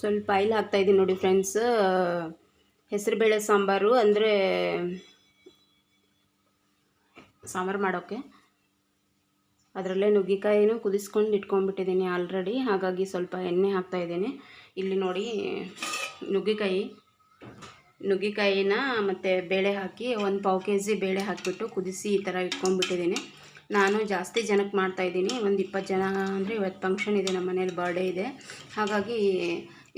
ಸ್ವಲ್ಪ ಆಯಿಲ್ ಹಾಕ್ತಾಯಿದ್ದೀನಿ ನೋಡಿ ಫ್ರೆಂಡ್ಸ್ ಹೆಸರುಬೇಳೆ ಸಾಂಬಾರು ಅಂದರೆ ಸಾಂಬಾರು ಮಾಡೋಕ್ಕೆ ಅದರಲ್ಲೇ ನುಗ್ಗಿಕಾಯಿನೂ ಕುದಿಸ್ಕೊಂಡು ಇಟ್ಕೊಂಡ್ಬಿಟ್ಟಿದ್ದೀನಿ ಆಲ್ರೆಡಿ ಹಾಗಾಗಿ ಸ್ವಲ್ಪ ಎಣ್ಣೆ ಹಾಕ್ತಾಯಿದ್ದೀನಿ ಇಲ್ಲಿ ನೋಡಿ ನುಗ್ಗಿಕಾಯಿ. ನುಗ್ಗಿಕಾಯಿನ ಮತ್ತು ಬೇಳೆ ಹಾಕಿ ಒಂದು ಪಾವು ಕೆ ಜಿ ಬೇಳೆ ಹಾಕಿಬಿಟ್ಟು ಕುದಿಸಿ ಈ ಥರ ಇಟ್ಕೊಂಡ್ಬಿಟ್ಟಿದ್ದೀನಿ ನಾನು ಜಾಸ್ತಿ ಜನಕ್ಕೆ ಮಾಡ್ತಾಯಿದ್ದೀನಿ ಒಂದು ಇಪ್ಪತ್ತು ಜನ ಅಂದರೆ ಇವತ್ತು ಫಂಕ್ಷನ್ ಇದೆ ನಮ್ಮ ಮನೇಲಿ ಬರ್ಡೇ ಇದೆ. ಹಾಗಾಗಿ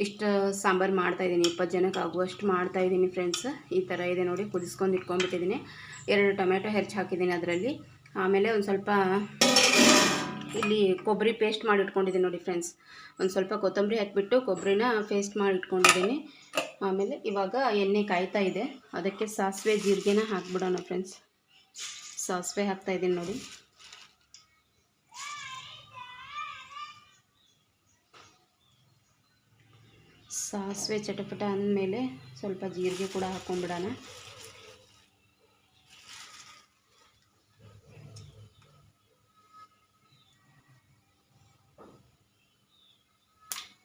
ಇಷ್ಟು ಸಾಂಬಾರು ಮಾಡ್ತಾಯಿದ್ದೀನಿ ಇಪ್ಪತ್ತು ಜನಕ್ಕೆ ಆಗುವಷ್ಟು ಮಾಡ್ತಾಯಿದ್ದೀನಿ ಫ್ರೆಂಡ್ಸ್ ಈ ಥರ ಇದೆ ನೋಡಿ, ಕುದಿಸ್ಕೊಂಡು ಇಟ್ಕೊಂಡ್ಬಿಟ್ಟಿದ್ದೀನಿ ಎರಡು ಟೊಮೆಟೊ ಹೆಚ್ಚು ಹಾಕಿದ್ದೀನಿ ಅದರಲ್ಲಿ. ಆಮೇಲೆ ಒಂದು ಸ್ವಲ್ಪ ಇಲ್ಲಿ ಕೊಬ್ಬರಿ ಪೇಸ್ಟ್ ಮಾಡಿ ಇಟ್ಕೊಂಡಿದ್ದೀನಿ ನೋಡಿ ಫ್ರೆಂಡ್ಸ್ ಒಂದು ಸ್ವಲ್ಪ ಕೊತ್ತಂಬರಿ ಹಾಕಿಬಿಟ್ಟು ಕೊಬ್ಬರಿನ ಪೇಸ್ಟ್ ಮಾಡಿ ಇಟ್ಕೊಂಡಿದ್ದೀನಿ. ಆಮೇಲೆ ಇವಾಗ ಎಣ್ಣೆ ಕಾಯ್ತಾ ಇದೆ. ಅದಕ್ಕೆ ಸಾಸಿವೆ, ಜೀರಿಗೆನ ಹಾಕ್ಬಿಡೋಣ ಫ್ರೆಂಡ್ಸ್ ಸಾಸಿವೆ ಹಾಕ್ತಾಯಿದ್ದೀನಿ ನೋಡಿ. ಸಾಸಿವೆ ಚಟಪಟ ಅಂದಮೇಲೆ ಸ್ವಲ್ಪ ಜೀರಿಗೆ ಕೂಡ ಹಾಕ್ಕೊಂಡ್ಬಿಡೋಣ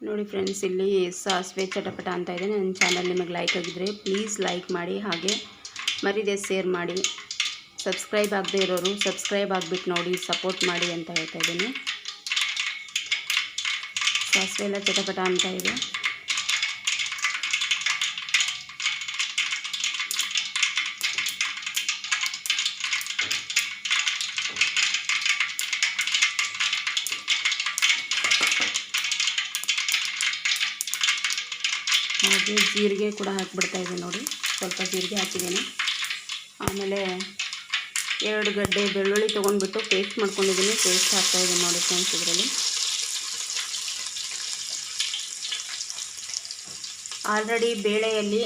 ನೋಡಿ ಫ್ರೆಂಡ್ಸ್, ಇಲ್ಲಿ ಸಾಸಿವೆ ಚಟಪಟ ಅಂತ ಇದೆ. ನನ್ನ ಚಾನಲ್ ನಿಮಗೆ ಲೈಕ್ ಆಗಿದ್ದರೆ ಪ್ಲೀಸ್ ಲೈಕ್ ಮಾಡಿ, ಹಾಗೆ ಮರಿದೆ ಶೇರ್ ಮಾಡಿ. ಸಬ್ಸ್ಕ್ರೈಬ್ ಆಗದೆ ಇರೋರು ಸಬ್ಸ್ಕ್ರೈಬ್ ಆಗಿಬಿಟ್ಟು ನೋಡಿ ಸಪೋರ್ಟ್ ಮಾಡಿ ಅಂತ ಹೇಳ್ತಾ ಇದ್ದೀನಿ. ಸಾಸಿವೆ ಎಲ್ಲ ಚಟಪಟ ಅಂತ ಇದೆ. ಹಾಗೆ ಜೀರಿಗೆ ಕೂಡ ಹಾಕಿಬಿಡ್ತಾ ಇದ್ದೀನಿ ನೋಡಿ. ಸ್ವಲ್ಪ ಜೀರಿಗೆ ಹಾಕಿದ್ದೀನಿ. ಆಮೇಲೆ ಎರಡು ಗಡ್ಡೆ ಬೆಳ್ಳುಳ್ಳಿ ತೊಗೊಂಡ್ಬಿಟ್ಟು ಪೇಸ್ಟ್ ಮಾಡ್ಕೊಂಡಿದ್ದೀನಿ. ಪೇಸ್ಟ್ ಹಾಕ್ತಾಯಿದ್ದೀನಿ ನೋಡಿ ಫ್ರೆಂಡ್ಸ್ ಇದರಲ್ಲಿ. ಆಲ್ರೆಡಿ ಬೇಳೆಯಲ್ಲಿ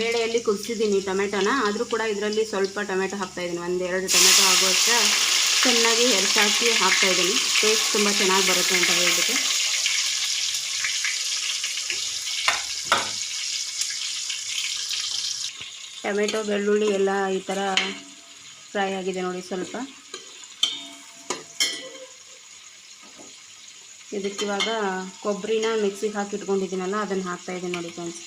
ಬೇಳೆಯಲ್ಲಿ ಕುದಿಸಿದ್ದೀನಿ ಟೊಮೆಟೊನ. ಆದರೂ ಕೂಡ ಇದರಲ್ಲಿ ಸ್ವಲ್ಪ ಟೊಮೆಟೊ ಹಾಕ್ತಾಯಿದ್ದೀನಿ ಒಂದು ಎರಡು ಟೊಮೆಟೊ ಆಗುವಷ್ಟು ಚೆನ್ನಾಗಿ ಹೆರ್ಸಾಕಿ ಹಾಕ್ತಾಯಿದ್ದೀನಿ ಟೇಸ್ಟ್ ತುಂಬ ಚೆನ್ನಾಗಿ ಬರುತ್ತೆ ಅಂತ ಹೇಳ್ಬಿಟ್ಟು. ಟೊಮೆಟೊ, ಬೆಳ್ಳುಳ್ಳಿ ಎಲ್ಲ ಈ ಥರ ಫ್ರೈ ಆಗಿದೆ ನೋಡಿ ಸ್ವಲ್ಪ. ಇದಕ್ಕಿವಾಗ ಕೊಬ್ಬರಿನ ಮಿಕ್ಸಿಗೆ ಹಾಕಿ ಇಟ್ಕೊಂಡಿದ್ದೀನಲ್ಲ, ಅದನ್ನು ಹಾಕ್ತಾಯಿದ್ದೀನಿ ನೋಡಿ ಫ್ರೆಂಡ್ಸ್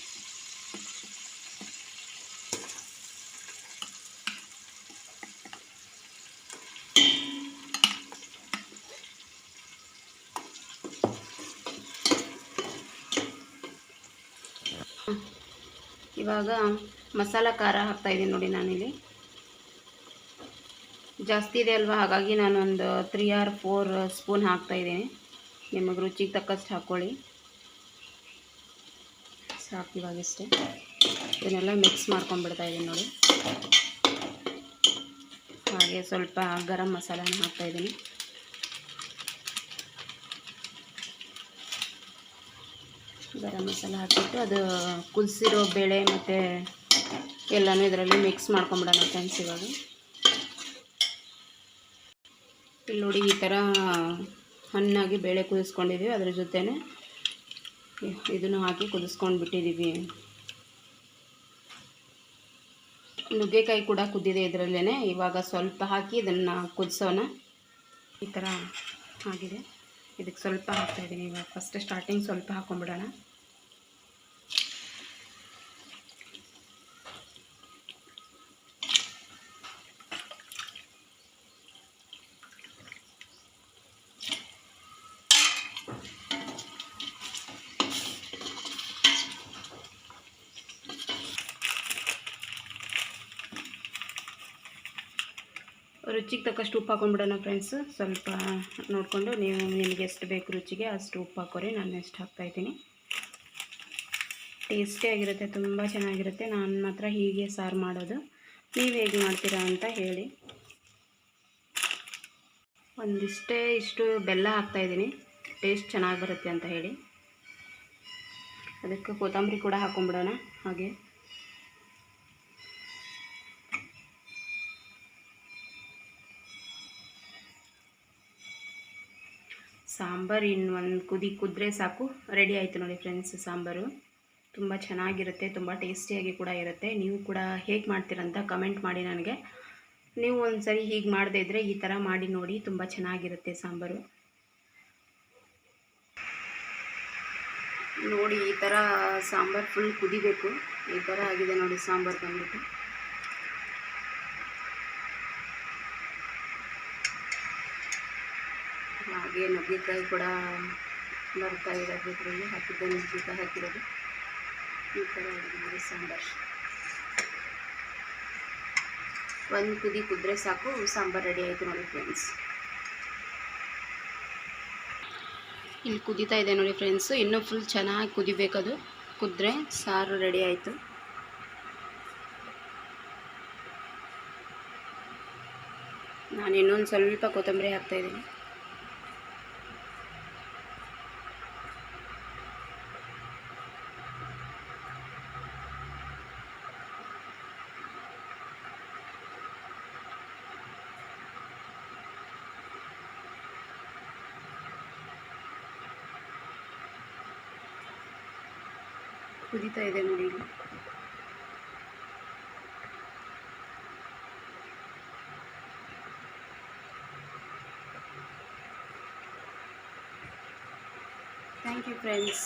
ಇವಾಗ ಮಸಾಲ ಖಾರ ಹಾಕ್ತಾಯಿದ್ದೀನಿ ನೋಡಿ ನಾನಿಲ್ಲಿ. ಜಾಸ್ತಿ ಇದೆ ಅಲ್ವಾ? ಹಾಗಾಗಿ ನಾನೊಂದು ತ್ರೀ ಆರ್ ಫೋರ್ ಸ್ಪೂನ್ ಹಾಕ್ತಾಯಿದ್ದೀನಿ ನಿಮಗೆ ರುಚಿಗೆ ತಕ್ಕಷ್ಟು ಹಾಕ್ಕೊಳ್ಳಿ ಸಾಕು ಇವಾಗಿಷ್ಟೇ ಇದನ್ನೆಲ್ಲ ಮಿಕ್ಸ್ ಮಾಡ್ಕೊಂಡ್ಬಿಡ್ತಾ ಇದ್ದೀನಿ ನೋಡಿ. ಹಾಗೆ ಸ್ವಲ್ಪ ಗರಂ ಮಸಾಲಾನ ಹಾಕ್ತಾಯಿದ್ದೀನಿ ಗರಂ ಮಸಾಲ ಹಾಕಿಬಿಟ್ಟು ಅದು ಕುದಿಸಿರೋ ಬೇಳೆ ಮತ್ತು ಎಲ್ಲನೂ ಇದರಲ್ಲಿ ಮಿಕ್ಸ್ ಮಾಡ್ಕೊಂಬಿಡೋಣ ಫ್ರೆಂಡ್ಸ್ ಇವಾಗ. ಇಲ್ಲಿ ನೋಡಿ ಈ ಥರ ಹಣ್ಣಾಗಿ ಬೇಳೆ ಕುದಿಸ್ಕೊಂಡಿದ್ದೀವಿ, ಅದ್ರ ಜೊತೆನೆ ಇದನ್ನು ಹಾಕಿ ಕುದಿಸ್ಕೊಂಡು ಬಿಟ್ಟಿದ್ದೀವಿ ನುಗ್ಗೆಕಾಯಿ ಕೂಡ ಕುದ್ದಿದೆ ಇದರಲ್ಲೇ ಇವಾಗ ಸ್ವಲ್ಪ ಹಾಕಿ ಇದನ್ನು ಕುದಿಸೋಣ. ಈ ಥರ ಆಗಿದೆ. ಇದಕ್ಕೆ ಸ್ವಲ್ಪ ಹಾಕ್ತಾಯಿದ್ದೀನಿ ಇವಾಗ. ಫಸ್ಟ್ ಸ್ಟಾರ್ಟಿಂಗ್ ಸ್ವಲ್ಪ ಹಾಕ್ಕೊಂಬಿಡೋಣ ರುಚಿಗೆ ತಕ್ಕಷ್ಟು ಉಪ್ಪು ಹಾಕೊಂಡ್ಬಿಡೋಣ ಫ್ರೆಂಡ್ಸ್ ಸ್ವಲ್ಪ ನೋಡಿಕೊಂಡು ನೀವು ನಿಮಗೆ ಎಷ್ಟು ಬೇಕು ರುಚಿಗೆ ಅಷ್ಟು ಉಪ್ಪು ಹಾಕೋರಿ. ನಾನು ಎಷ್ಟು ಹಾಕ್ತಾಯಿದ್ದೀನಿ ಟೇಸ್ಟಿಯಾಗಿರುತ್ತೆ ತುಂಬ ಚೆನ್ನಾಗಿರುತ್ತೆ. ನಾನು ಮಾತ್ರ ಹೀಗೆ ಸಾರು ಮಾಡೋದು. ನೀವು ಹೇಗೆ ಮಾಡ್ತೀರಾ ಅಂತ ಹೇಳಿ. ಒಂದಿಷ್ಟೇ ಇಷ್ಟು ಬೆಲ್ಲ ಹಾಕ್ತಾಯಿದ್ದೀನಿ ಟೇಸ್ಟ್ ಚೆನ್ನಾಗಿ ಬರುತ್ತೆ ಅಂತ ಹೇಳಿ. ಅದಕ್ಕೆ ಕೊತ್ತಂಬರಿ ಕೂಡ ಹಾಕೊಂಡ್ಬಿಡೋಣ. ಹಾಗೆ. ಸಾಂಬಾರು ಇನ್ನು ಒಂದು ಕುದಿ ಕುದ್ರೆ ಸಾಕು. ರೆಡಿ ಆಯಿತು ನೋಡಿ ಫ್ರೆಂಡ್ಸ್ ಸಾಂಬಾರು. ತುಂಬ ಚೆನ್ನಾಗಿರುತ್ತೆ, ತುಂಬ ಟೇಸ್ಟಿಯಾಗಿ ಕೂಡ ಇರುತ್ತೆ. ನೀವು ಕೂಡ ಹೇಗೆ ಮಾಡ್ತೀರಂತ ಕಮೆಂಟ್ ಮಾಡಿ ನನಗೆ. ನೀವು ಒಂದು ಸರಿ ಹೀಗೆ ಮಾಡದೇ ಇದ್ದರೆ ಈ ಥರ ಮಾಡಿ ನೋಡಿ, ತುಂಬ ಚೆನ್ನಾಗಿರುತ್ತೆ ಸಾಂಬಾರು. ನೋಡಿ, ಈ ಥರ ಸಾಂಬಾರು ಫುಲ್ ಕುದಿಬೇಕು. ಈ ಥರ ಆಗಿದೆ ನೋಡಿ ಸಾಂಬಾರು ಬಂದ್ಬಿಟ್ಟು. ಹಾಗೆ ನುಗ್ಗೆಕಾಯಿ ಕೂಡ ಬರ್ತಾ ಇರೋದು ಇದರಲ್ಲಿ ಹಾಕಿದ್ದೆ ನುಗ್ಗೆಕಾಯಿ ಹಾಕಿರೋದು. ಈ ಥರ ನೋಡಿ ಸಾಂಬಾರು. ಒಂದು ಕುದಿ ಕುದ್ರೆ ಸಾಕು, ಸಾಂಬಾರು ರೆಡಿ ಆಯಿತು ನೋಡಿ ಫ್ರೆಂಡ್ಸ್ ಇಲ್ಲಿ ಕುದೀತಾ ಇದೆ ನೋಡಿ ಫ್ರೆಂಡ್ಸು ಇನ್ನೂ ಫುಲ್ ಚೆನ್ನಾಗಿ ಕುದಿಬೇಕದು. ಕುದ್ರೆ, ಸಾರು ರೆಡಿ ಆಯಿತು. ನಾನು ಇನ್ನೊಂದು ಸ್ವಲ್ಪ ಕೊತ್ತಂಬರಿ ಹಾಕ್ತಾಯಿದ್ದೀನಿ ಕುದೀತಾ ಇದೆ ನೋಡಿ ಇಲ್ಲಿ ಥ್ಯಾಂಕ್ ಯು ಫ್ರೆಂಡ್ಸ್